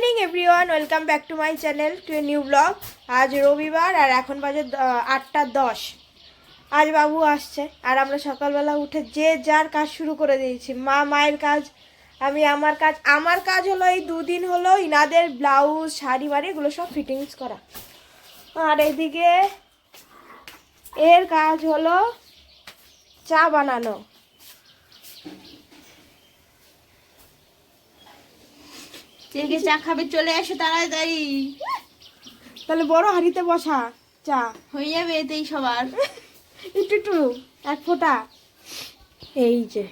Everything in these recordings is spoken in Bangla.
Morning everyone, welcome back to my channel, to a new blog. আজ রবিবার আর এখন বাজে আটটা দশ। আজ বাবু আসছে আর আমরা সকালবেলা উঠে যে যার কাজ শুরু করে দিয়েছি। মা, মায়ের কাজ, আমি, আমার কাজ। আমার কাজ হলো এই দুদিন হলো ইনাদের ব্লাউজ, শাড়ি বাড়ি এগুলো সব ফিটিংস করা। আর এদিকে এর কাজ হলো চা বানানো। যে চা খাবে? চলে আসো তাড়াতাড়ি। তাহলে বড় হাঁড়িতে বসা চা। হয়ে যাবে এতেই সবার। একটু একটু এক ফোঁটা। এই যে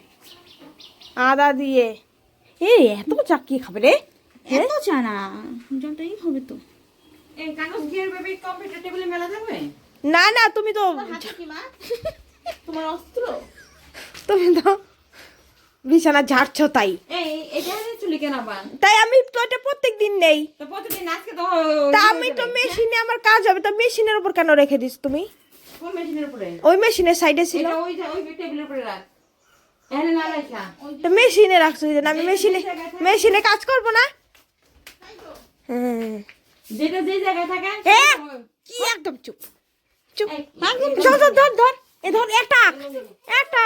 আদা দিয়ে। এই এত চা কি খাবে রে? এত চা না জলটাই হবে তো। এই কাগজ ঘিয়ের বেবি কম্পিউটার টেবিলে মেলা দেবে? না না তুমি তো হাতে কি মা? তোমার অস্ত্র? তুমি তো বিছানা ঝাড়ছো তাই। এটা তাই আমি তো এটা প্রত্যেক দিন নেই। তো আমি তো মেশিনে আমার কাজ হবে তো মেশিনের উপর কেন রেখে দিস তুমি? ওই মেশিনের সাইডে ছিল। এটা তো মেশিনে রাখছো না, আমি মেশিনে মেশিনে কাজ করব না? যেটা যে জায়গায় থাকে কি একদম চুপ চুপ। ধর ধর ধর ধর এ ধর একটা একটা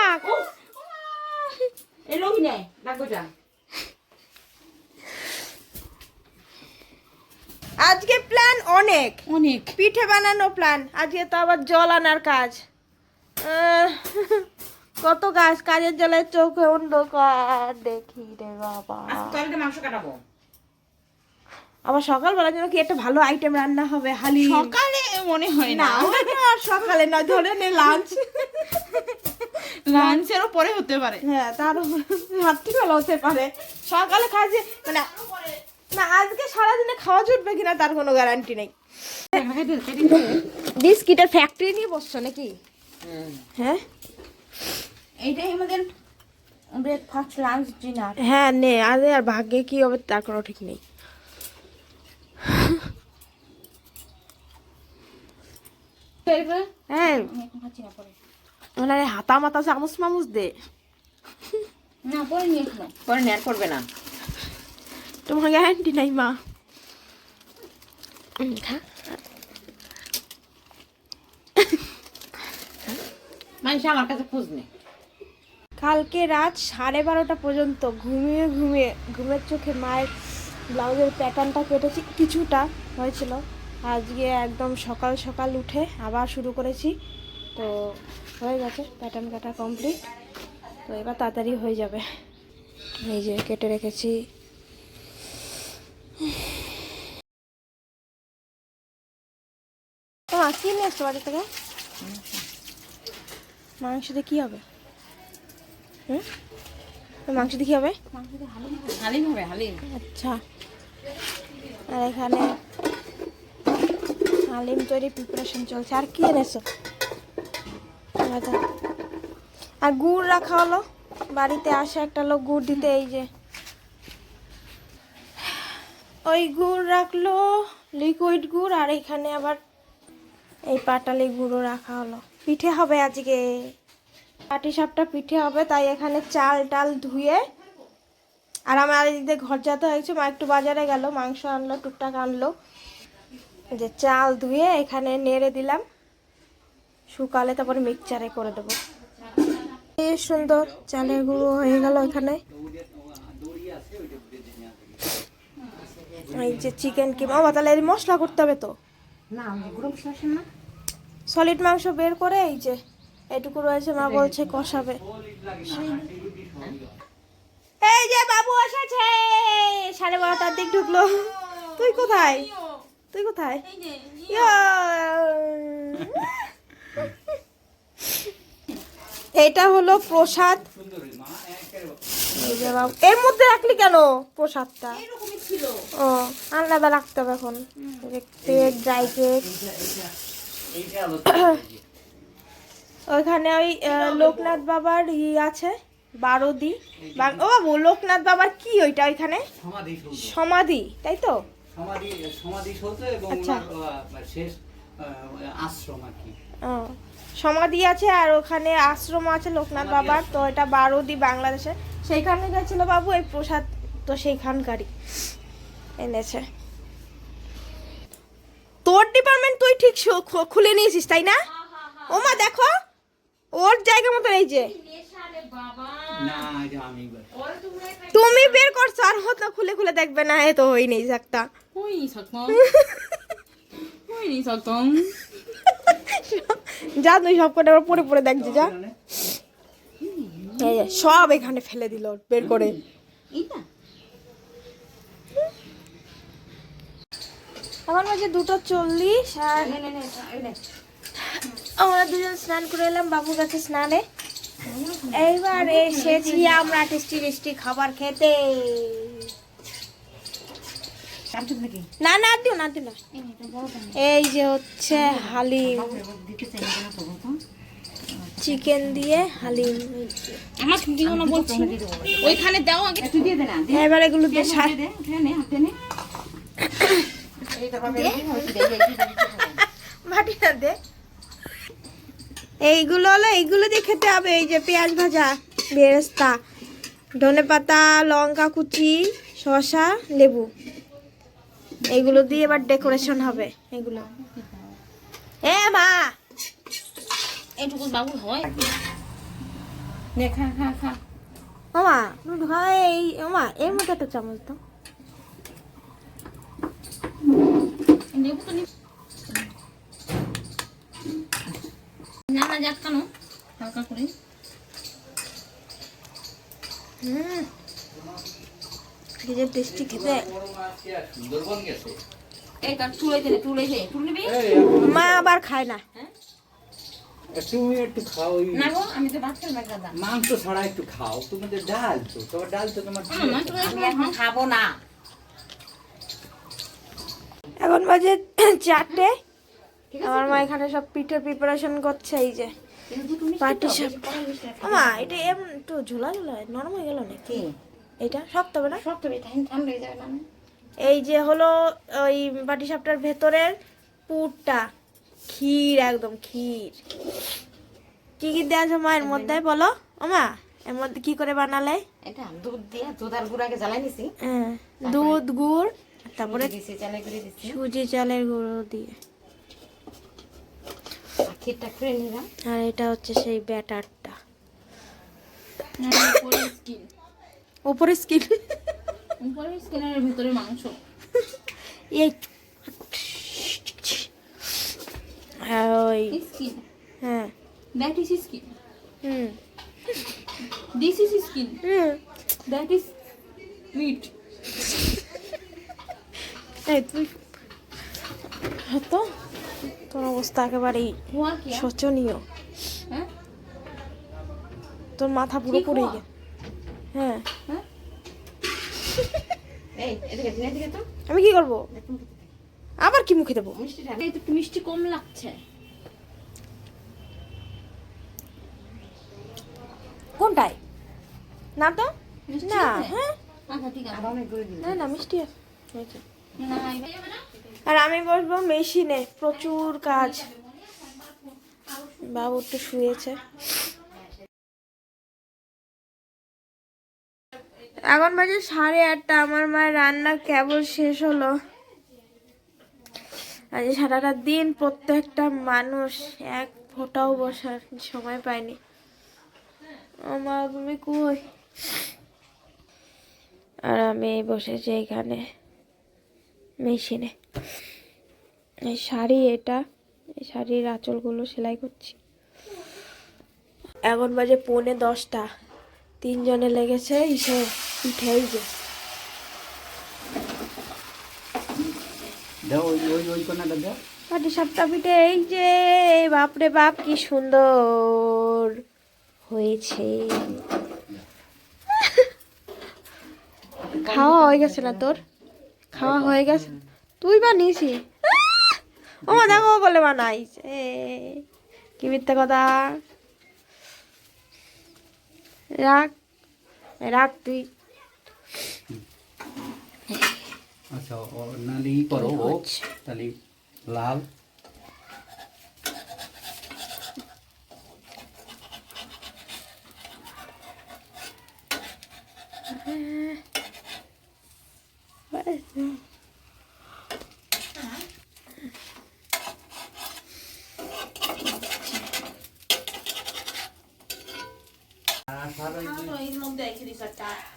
লোক নেই রাখব যা আজকে প্ল্যান অনেক। অনেক। পিঠে বানানো প্ল্যান আজকে তো আবার জল আনার কাজ। কত গাছ কাজের জলে চোখে অন্ধকার। দেখি রে বাবা। আজকে আমি মাংস কাটাবো? আবার সকালবেলার জন্য কি একটা ভালো আইটেম রান্না হবে হালি সকালে মনে হয় না। না সকালে না ধরে নে লাঞ্চ লাঞ্চেরও পরে হতে পারে। হ্যাঁ তার রাত্রিবেলা হতে পারে। সকালে কাজে মানে না আজকে সারাদিনে খাওয়া জুটবে কিনা তার কোনো গ্যারান্টি নেই। বিস্কিটের ফ্যাক্টরি নিয়ে বসছো নাকি? হ্যাঁ। এইটাই আমাদের ব্রেকফাস্ট লাঞ্চ ডিনার হ্যাঁ নে আরে আর ভাগ্যে কি হবে তার কোনো ঠিক নেই। হ্যাঁ। ওনারে হাতা মাতা চামচ মামুচ দে। না পরে নিয়ে পরে করবে না। তোমার গ্যারান্টি নাই মা। মানুষ আমার কাছে খোঁজ নেই কালকে রাত সাড়ে বারোটা পর্যন্ত ঘুমিয়ে ঘুমিয়ে ঘুমের চোখে মায়ের ব্লাউজের প্যাটার্নটা কেটেছি কিছুটা হয়েছিল। আজকে একদম সকাল সকাল উঠে আবার শুরু করেছি। তো হয়ে গেছে প্যাটার্ন কাটা কমপ্লিট তো এবার তাড়াতাড়ি হয়ে যাবে। এই যে কেটে রেখেছি। তোমার কি নিয়ে এসছো বাড়ি থেকে? মাংস দিয়ে কী হবে? হুম? মাংস দিয়ে কী হবে? হালিম হবে হালিম। আচ্ছা। আর এখানে হালিম তৈরি প্রিপারেশন চলছে। আর কি এনেছো? আচ্ছা। আর গুড় রাখা হলো। বাড়িতে আসে একটা লোক গুড় দিতে, এই যে। ওই গুড় রাখল লিকুইড গুড়, আর এখানে আবার এই পাটালি গুঁড়ো রাখা হলো। পিঠে হবে আজকে। পাটি সাপটা পিঠে হবে, তাই এখানে চাল টাল ধুয়ে, আর আমার এদিক ঘর যাতে হয়েছে, মা একটু বাজারে গেল, মাংস আনলো, টুকটাক আনলো। যে চাল ধুয়ে এখানে নেড়ে দিলাম। শুকালে তারপরে মিক্সচারে করে দেবো। বেশ সুন্দর চালের গুঁড়ো হয়ে গেল এখানে। এই যে চিকেন কি বাবা তাহলে এর মশলা করতে হবে তো? সলিড মাংস বের করে এই যে এটুকু রয়েছে মা বলছে কষাবে। এই যে বাবু এসেছে সাড়ে বারোটার দিক ঢুকলো। তুই কোথায়? তুই কোথায়। এটা হলো প্রসাদ। এর মধ্যে রাখলি কেন প্রসাদটা? ও আলাদা রাখতে হবে এখন। কেক ড্রাই কেক ওইখানে ওই লোকনাথ বাবার ই আছে বারোদি। বা- ও বাবু লোকনাথ বাবার কি ওইটা ওইখানে? সমাধি তাই তো? সমাধি সমাধি এবং আচ্ছা। শেষ আশ্রম আর কি। ও, সমাধি আছে আর ওখানে আশ্রম আছে লোকনাথ বাবার তো এটা বারোদি বাংলাদেশে। সেইখানে গেছিল বাবু এই প্রসাদ তো সেইখানকারই এনেছে। তোর ডিপার্টমেন্ট তুই ঠিক খুলে নিয়েছিস তাই না? ওমা দেখো ওর জায়গা মতো এই যে। তুমি বের করছ আর হতো খুলে খুলে দেখবে না এ তো হই নেই একটা সকম ওই যা তুই সব করে আবার পরে পরে দেখছি যে, সব এখানে ফেলে দিল বের করে। এখন বাজে দুটো চল্লিশ আর আমরা দুজন স্নান করে এলাম বাবুর কাছে স্নানে। এইবার এসেছি আমরা টেস্টি টেস্টি খাবার খেতে। না না দিও না দিও না। এই যে হচ্ছে হালিম। চিকেন দিয়ে হালিম আমার দিও না বলছি। ওইখানে দাও আগে। এবার এগুলো দিয়ে সা- মাটি না দে। এইগুলো হলো এইগুলো দিয়ে খেতে হবে। এই যে পেঁয়াজ ভাজা বেরেস্তা ধনে পাতা লঙ্কা কুচি শসা লেবু। এইগুলো দিয়ে এবার ডেকোরেশন হবে এগুলো। এ মা! এইটুকু বাবু হয়। নে খা খা খা। ওমা তুমি হয় এই ওমা এর মধ্যে একটা চামচ দাও। না না যাক কেন? হালকা করে। হুম। কি যে টেস্টি খেতে সুন্দরবন গেছে এই মা আবার খায় না। তুমি একটু খাও না গো আমি তো ভাত খাই না দাদা। মাংস ছাড়া একটু খাও তুমি তো ডাল তো তোমার ডাল তো তোমার এখন খাব না। এখন বাজে চারটে। আমার মা এখানে সব পিঠে প্রিপারেশন করছে এই যে পাটি সাপ মা এটা এমন একটু ঝোলা ঝোলা নরম হয়ে গেল নাকি? এটা শক্ত হবে না সব ঠান্ডা হয়ে যাবে না এই যে হলো ওই বাটি সাপটার ভেতরের পুরটা। ক্ষীর একদম ক্ষীর। কি কি দেওয়া আছে মায়ের মধ্যে বলো? ওমা এর মধ্যে কি করে বানালে? এটা দুধ দিয়ে দুধ আর গুড় আগে জ্বালাই নিছি। হ্যাঁ, দুধ গুড় তারপরে দিছি চালাই করে দিছি। সুজি চালের গুঁড়ো দিয়ে। ক্ষীরটা নিলাম। আর এটা হচ্ছে সেই ব্যাটারটা। উপরে স্কিন উপরে স্কিন উপরে স্কিনের ভিতরে মাংস। এই হ্যাঁ স্কিন হ্যাঁ। That is skin hmm. This is skin hmm. That is meat এই তুই। তো তোর অবস্থা একেবারেই শোচনীয়। হ্যাঁ? তোর মাথা পুরো পড়ে হওয়া? হ্যাঁ। হ্যাঁ? এই এদিকে দিন এদিকে তো। আমি কি করব? আবার কি মুখে দেবো? মিষ্টি ঢাল। এই তো একটু মিষ্টি কম লাগছে। কোনটায়? না তো? মিষ্টি না হ্যাঁ। আচ্ছা না না মিষ্টি আছে। আর আমি বসবো মেশিনে। প্রচুর কাজ। বাবু একটু শুয়েছে। এখন বাজে সাড়ে আটটা, আমার মায়ের রান্না কেবল শেষ হলো। আজ সারাটা দিন প্রত্যেকটা মানুষ এক ফোঁটাও বসার সময় পায়নি। মা, তুমি কই? আর আমি বসেছি এখানে মেশিনে। এই শাড়ি এটা, এই শাড়ির আঁচলগুলো সেলাই করছি। এখন বাজে পৌনে দশটা। তিনজনে লেগেছে ইসে পিঠে যে দাও ওই ওই ওই কোনাটা দাও। পাটি সাপটা পিঠে এই যে বাপরে বাপ কি সুন্দর হয়েছে। খাওয়া হয়ে গেছে না তোর? খাওয়া হয়ে গেছে? তুই বানিয়েছি। ও মা দেখো বলে বানাইছে। কি মিথ্যে কথা? রাখ রাখ তুই। আচ্ছা নাহলে ই করো ও। আচ্ছা। তাহলে লাল।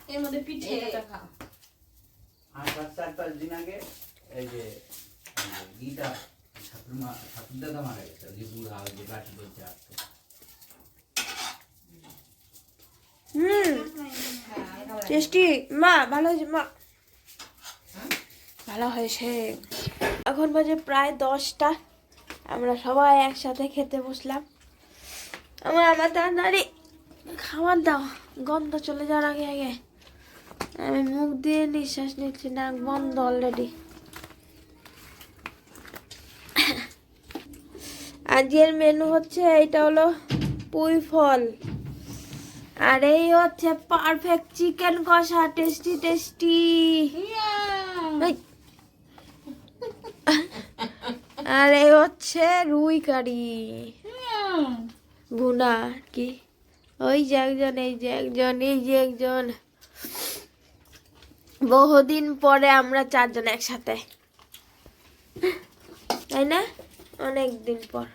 এর মধ্যে পিঠে খাও। সাত চার পাঁচ দিন আগে এই যে গীতা ঠাকুর মা ঠাকুর দাদা মারা গেছে যে বুড়া যে গাছ বলছে আসতো। Hmm tasty. মা ভালো হয়েছে মা। ভালো হয়েছে। এখন বাজে প্রায় দশটা। আমরা সবাই একসাথে খেতে বসলাম। আমার আমার তাড়াতাড়ি খাবার দাও। গন্ধ চলে যাওয়ার আগে আগে। আমি মুখ দিয়ে নিঃশ্বাস নিচ্ছি না বন্ধ অলরেডি আজকের মেনু হচ্ছে এইটা হলো পুঁই ফল। আর এই হচ্ছে পারফেক্ট চিকেন কষা টেস্টি টেস্টি আর এই হচ্ছে রুই কারি। ভুনা কি? ওই যে একজন এই যে একজন এই যে একজন। বহুদিন পরে আমরা চারজন একসাথে। তাই না? অনেক দিন পর।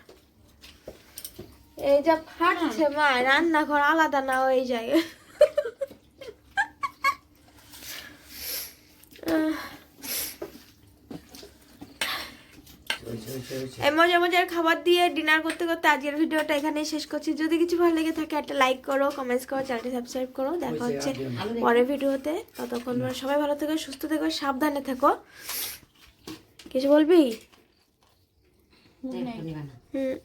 এই যা ফাটছে মা রান্নাঘর আলাদা না ওই জায়গায় আহ, এই মজার মজার খাবার দিয়ে ডিনার করতে করতে আজকের ভিডিওটা এখানেই শেষ করছি। যদি কিছু ভালো লেগে থাকে একটা লাইক করো কমেন্টস করো চ্যানেলটি সাবস্ক্রাইব করো। দেখা হচ্ছে পরের ভিডিওতে। ততক্ষণ তোমরা সবাই ভালো থেকো সুস্থ থেকো সাবধানে থেকো। কিছু বলবি? হুম।